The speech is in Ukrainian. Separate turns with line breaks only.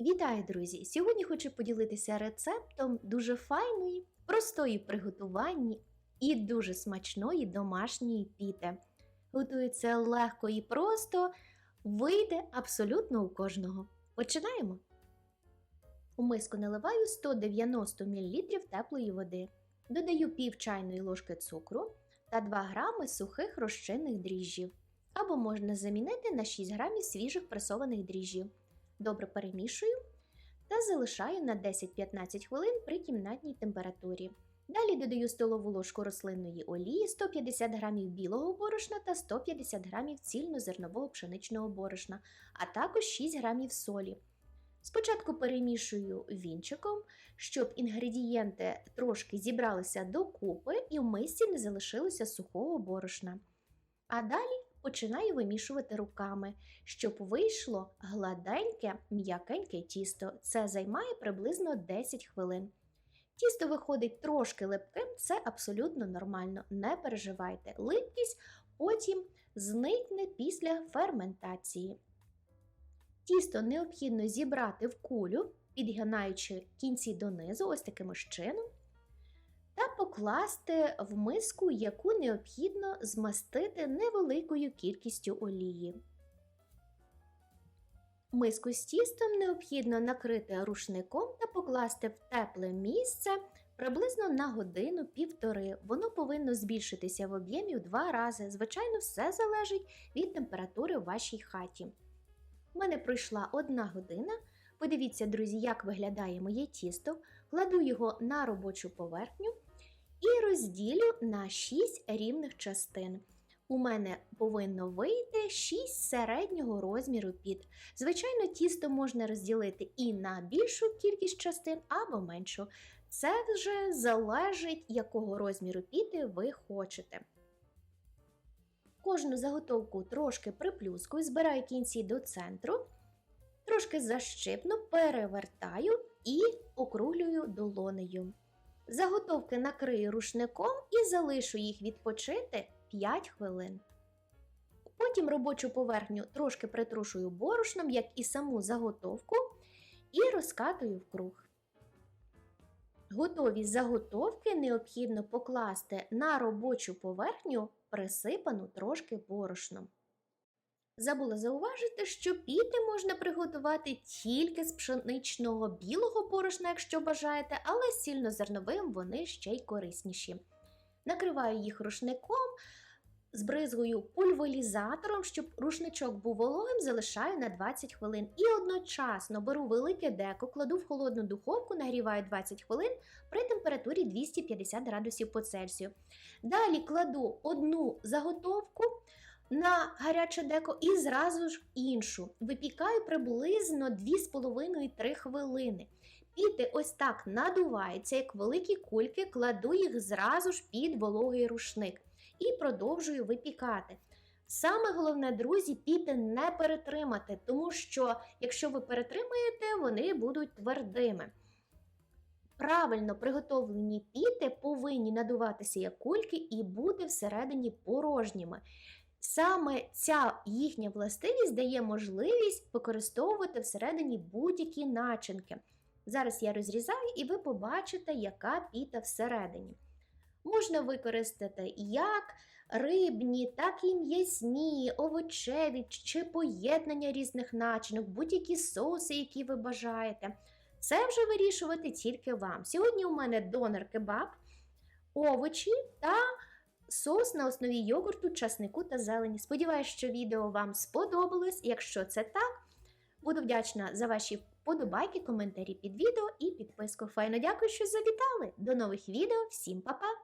Вітаю, друзі! Сьогодні хочу поділитися рецептом дуже файної, простої в приготуванні і дуже смачної домашньої піти. Готується легко і просто, вийде абсолютно у кожного. Починаємо! У миску наливаю 190 мл теплої води, додаю пів чайної ложки цукру та 2 грами сухих розчинних дріжджів, або можна замінити на 6 грамів свіжих пресованих дріжджів. Добре перемішую та залишаю на 10-15 хвилин при кімнатній температурі. Далі додаю столову ложку рослинної олії, 150 г білого борошна та 150 г цільнозернового пшеничного борошна, а також 6 г солі. Спочатку перемішую вінчиком, щоб інгредієнти трошки зібралися докупи і в мисці не залишилося сухого борошна. А далі починаю вимішувати руками, щоб вийшло гладеньке, м'якеньке тісто. Це займає приблизно 10 хвилин. Тісто виходить трошки липким, це абсолютно нормально, не переживайте. Липкість потім зникне після ферментації. Тісто необхідно зібрати в кулю, підгинаючи кінці донизу, ось таким чином покласти в миску, яку необхідно змастити невеликою кількістю олії. Миску з тістом необхідно накрити рушником та покласти в тепле місце приблизно на годину-півтори. Воно повинно збільшитися в об'ємі в два рази. Звичайно, все залежить від температури в вашій хаті. У мене пройшла одна година. Подивіться, друзі, як виглядає моє тісто. Кладу його на робочу поверхню і розділю на 6 рівних частин. У мене повинно вийти 6 середнього розміру піт. Звичайно, тісто можна розділити і на більшу кількість частин або меншу. Це вже залежить, якого розміру піти ви хочете. Кожну заготовку трошки приплюскую, збираю кінці до центру, трошки защипну, перевертаю і округлюю долонею. Заготовки накрию рушником і залишу їх відпочити 5 хвилин. Потім робочу поверхню трошки притрушую борошном, як і саму заготовку, і розкатую в круг. Готові заготовки необхідно покласти на робочу поверхню, присипану трошки борошном. Забула зауважити, що піти можна приготувати тільки з пшеничного білого борошна, якщо бажаєте, але з цільнозерновим вони ще й корисніші. Накриваю їх рушником, збризгую пульверізатором, щоб рушничок був вологим, залишаю на 20 хвилин. І одночасно беру велике деко, кладу в холодну духовку, нагріваю 20 хвилин при температурі 250 градусів по Цельсію. Далі кладу одну заготовку на гаряче деко і зразу ж іншу. Випікаю приблизно 2,5-3 хвилини. Піти ось так надувається, як великі кульки, кладу їх зразу ж під вологий рушник і продовжую випікати. Саме головне, друзі, піти не перетримати, тому що якщо ви перетримаєте, вони будуть твердими. Правильно приготовлені піти повинні надуватися як кульки і бути всередині порожніми. Саме ця їхня властивість дає можливість використовувати всередині будь-які начинки. Зараз я розрізаю і ви побачите, яка піта всередині. Можна використати як рибні, так і м'ясні, овочеві чи поєднання різних начинок, будь-які соуси, які ви бажаєте. Це вже вирішувати тільки вам. Сьогодні у мене донор кебаб, овочі та соус на основі йогурту, часнику та зелені. Сподіваюсь, що відео вам сподобалось. Якщо це так, буду вдячна за ваші подобайки, коментарі під відео і підписку. Файно дякую, що завітали! До нових відео, всім па-па!